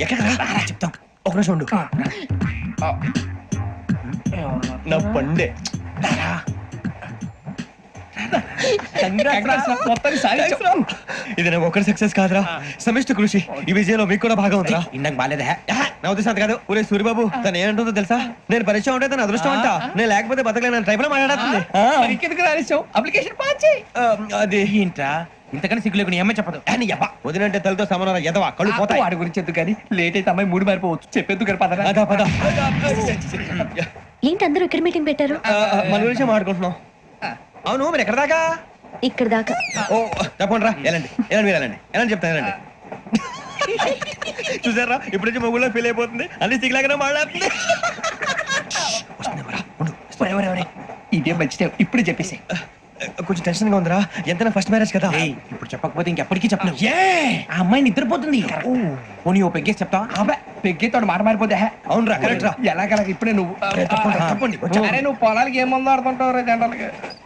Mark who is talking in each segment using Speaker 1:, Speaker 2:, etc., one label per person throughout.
Speaker 1: ఎక్కడ చెప్తాం. ఒక నిమిషం ఉండు. నా పండే. ఇది నాకు ఒక్కరి సక్సెస్ కాదురా సమిష్టి కృషి ఈ విజయంలో మీకు కూడా భాగం ఉందిరా
Speaker 2: ఇందాక బాగాలేదా
Speaker 1: నా ఉద్దేశం అంత కాదు ఊరే సూర్యబాబు తను ఏమంటుందో తెలుసా నేను పరిచయం ఉంటే తన అదృష్టం అంట నేను లేకపోతే బతకలేను ట్రైబ్లో మాట్లాడుతుంది
Speaker 2: అప్లికేషన్
Speaker 1: అది
Speaker 2: ఏంట్రా ఇంతకన్నా సిగ్గు లేకుండా ఏమై చెప్పదు
Speaker 1: అని యబ్బా, వదినంటే తలతో సమానం ఎదవా కళ్ళు పోతాయి
Speaker 2: వాడి గురించి ఎందుకు కానీ లేట్ అయితే అమ్మాయి మూడు మారిపోవచ్చు చెప్పేందుకు
Speaker 1: అదా పద
Speaker 3: ఏంటి అందరూ ఇక్కడ మీటింగ్ పెట్టారు
Speaker 1: మన గురించి మాట్లాడుకుంటున్నాం అవును మీరు ఎక్కడ దాకా?
Speaker 3: ఇక్కడ దాకా.
Speaker 1: ఓ తప్పకుండా రా వెళ్ళండి. వెళ్ళండి మీరు వెళ్ళండి. వెళ్ళండి చెప్తాను వెళ్ళండి. చూసారా? ఇప్పుడు నుంచి మొగుల్లో ఫీల్ అయిపోతుంది. అన్ని సిగ్లాగానే మాట్లాడుతుంది.
Speaker 2: ఇదే మంచి టైం. ఇప్పుడు చెప్పేసి
Speaker 1: కొంచెం టెన్షన్గా ఉందిరా. ఎంతైనా ఫస్ట్ మ్యారేజ్ కదా.
Speaker 2: ఇప్పుడు చెప్పకపోతే ఇంకెప్పటికీ చెప్పను ఆ అమ్మాయి నిద్రపోతుంది. పోనీ ఓ పెగ్గేసి చెప్తా అబ్బా పెగ్గేతోడు మాట మారిపోతే హే.
Speaker 1: అవునురా కరెక్ట్ రా.
Speaker 2: ఎలాగలా ఇప్పుడే నువ్వు?
Speaker 1: తప్పండి,
Speaker 2: నువ్వు పొలాలకి ఏం మందు ఆడుతుంటావు జనరల్గా?
Speaker 1: ఆ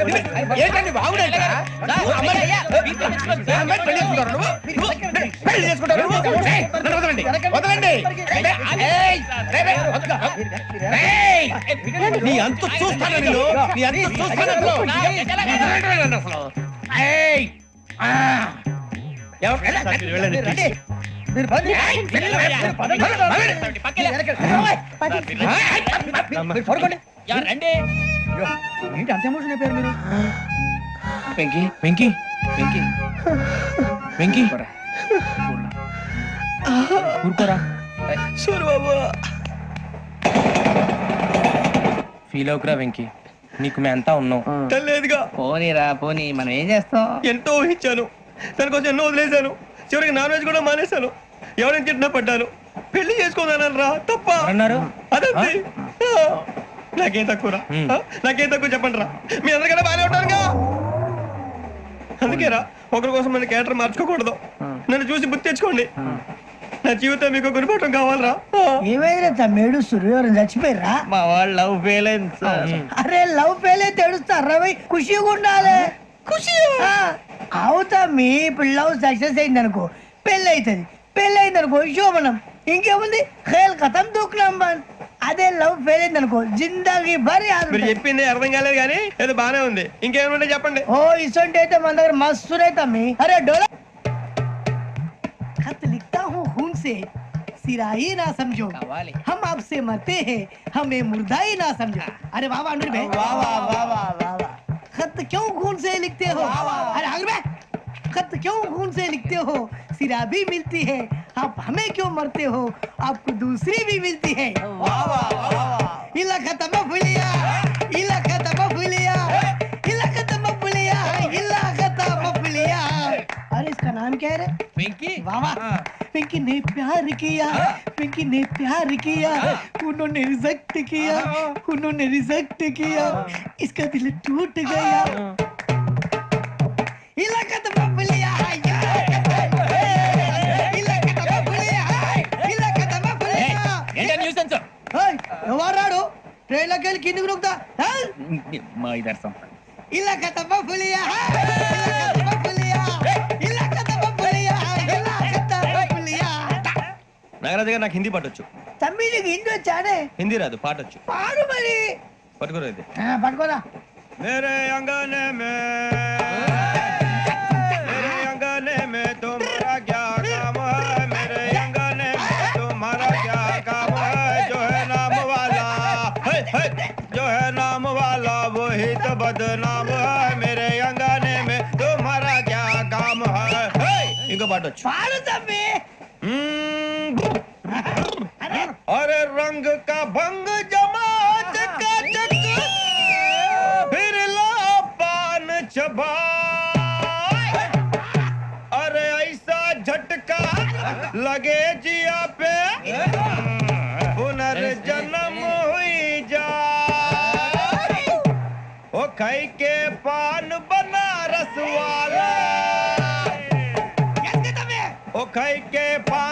Speaker 2: ఏంటండి పెళ్ళి చేసుకుంటారు వదలండి వదలండి. ఏయ్, నీ అంత చూస్తాను నేను నీ అంత చూస్తాను అసలు. వెళ్ళండి, వెళ్ళండి, ఏంటి అంత ఎమోషన్ అయిపోయారు మీరు? వెంకీ. వెంకీ. వెంకీ. వెంకీ. ఊరుకోరా.
Speaker 1: సూరిబాబు
Speaker 2: ఫీల్ అవుకురా వెంకీ. నీకు మేము అంతా ఉన్నాం.
Speaker 1: తెలియదుగా.
Speaker 2: పోనీరా పోనీ మనం ఏం చేస్తాం?
Speaker 1: ఎంతో ఊహించాను. తన కోసం ఎన్నో వదిలేశాను. చివరికి నాన్ వెజ్ కూడా మానేశాను. ఎవరైనా తిట్టినా పడ్డాను. పెళ్ళి చేసుకోదానని రా తప్ప.
Speaker 2: ఎవరన్నారు?
Speaker 1: అదంతే. ఆ. నాకేం తక్కువ రా.
Speaker 2: హ్మ్.
Speaker 1: ఆ? నాకేం తక్కువ చెప్పండి రా. మీ అందరికన్నా బాగానే ఉంటారుగా అందుకే రా ఒకరి కోసం మన క్యారెక్టర్ మార్చుకోకూడదు. నన్ను చూసి గుర్తు తెచ్చుకోండి. నా జీవితం మీకు గురిపటం కావాలరా.
Speaker 4: ఏమైనా తమ్మేడు సూర్యవరం చచ్చిపోయిరా
Speaker 1: మా వాళ్ళు లవ్ ఫెయిల్ అయింది సార్.
Speaker 4: అరే లవ్ ఫెయిల్ అయితే ఏడుస్తారా భయ్. ఖుషిగా ఉండాలి. ఖుషి అవుతా మీ ఇప్పుడు లవ్ సక్సెస్ అయింది అనుకో పెళ్ళి అవుతుంది పెళ్ళి అయింది అనుకో శోభనం. ఇంకేముంది? ఖేల్ కథం దూకునాం బన్. అదే లవ్ ఫెయిల్ అయింది అనుకో జిందాగీ భారీ
Speaker 1: మీరు చెప్పింది అర్థం కాలేదు కానీ ఏదో బానే ఉంది ఇంకేమైనా చెప్పండి
Speaker 4: ఓ ఇసొంటి అయితే మన దగ్గర మస్తు తమ్మి అరే డోలా खत लिखता हूँ खून से सिरा ही ना समझो हम आपसे मरते हैं हमें मुर्दा ही ना समझो अरे वाह वाह अनुर भाई वाह वाह वाह वाह वाह वाह खत क्यों खून से लिखते हो अरे अनुर भाई खत क्यों खून से लिखते हो सिरा भी मिलती है आप हमें क्यों मरते हो? आपको दूसरी भी मिलती है। इला खत्म फुलिया इला खत्म फुलिया इला खत्म फुलिया इला खत्म फुलिया अरे इसका नाम क्या है
Speaker 2: వెంకీ
Speaker 4: वाह वाह। पिंकी ने प्यार किया। पिंकी ने प्यार किया। उन्होंने रिजेक्ट किया। उन्होंने रिजेक्ट किया। इसका दिल टूट गया। इलाका तो बबलिया ఎవరాడు ట్రైన్లోకి వెళ్ళి కిందికి నొక్కుతా
Speaker 2: మా ఇదర్థం
Speaker 4: ఇలా కథమ్మ పులియా.
Speaker 1: నాగరాజు గారు నాకు హిందీ పట్టొచ్చు
Speaker 4: తమ్మి నీకు హిందీ వచ్చానే?
Speaker 1: హిందీ రాదు పాటొచ్చు.
Speaker 4: పాడు మరి.
Speaker 1: పట్టుకోరా
Speaker 4: పట్టుకోరా.
Speaker 1: మేరే అంగనే ही बदनाम है मेरे अंगाने में। तुम्हारा क्या काम है?
Speaker 4: इनको बांटो।
Speaker 1: हम्म।
Speaker 4: अरे।
Speaker 1: रंग का भंग जमात का चक। फिर ला पान चबा। अरे ऐसा झटका लगे जिया पे। खाई के पान बनारस वाला। ओ खाई के पान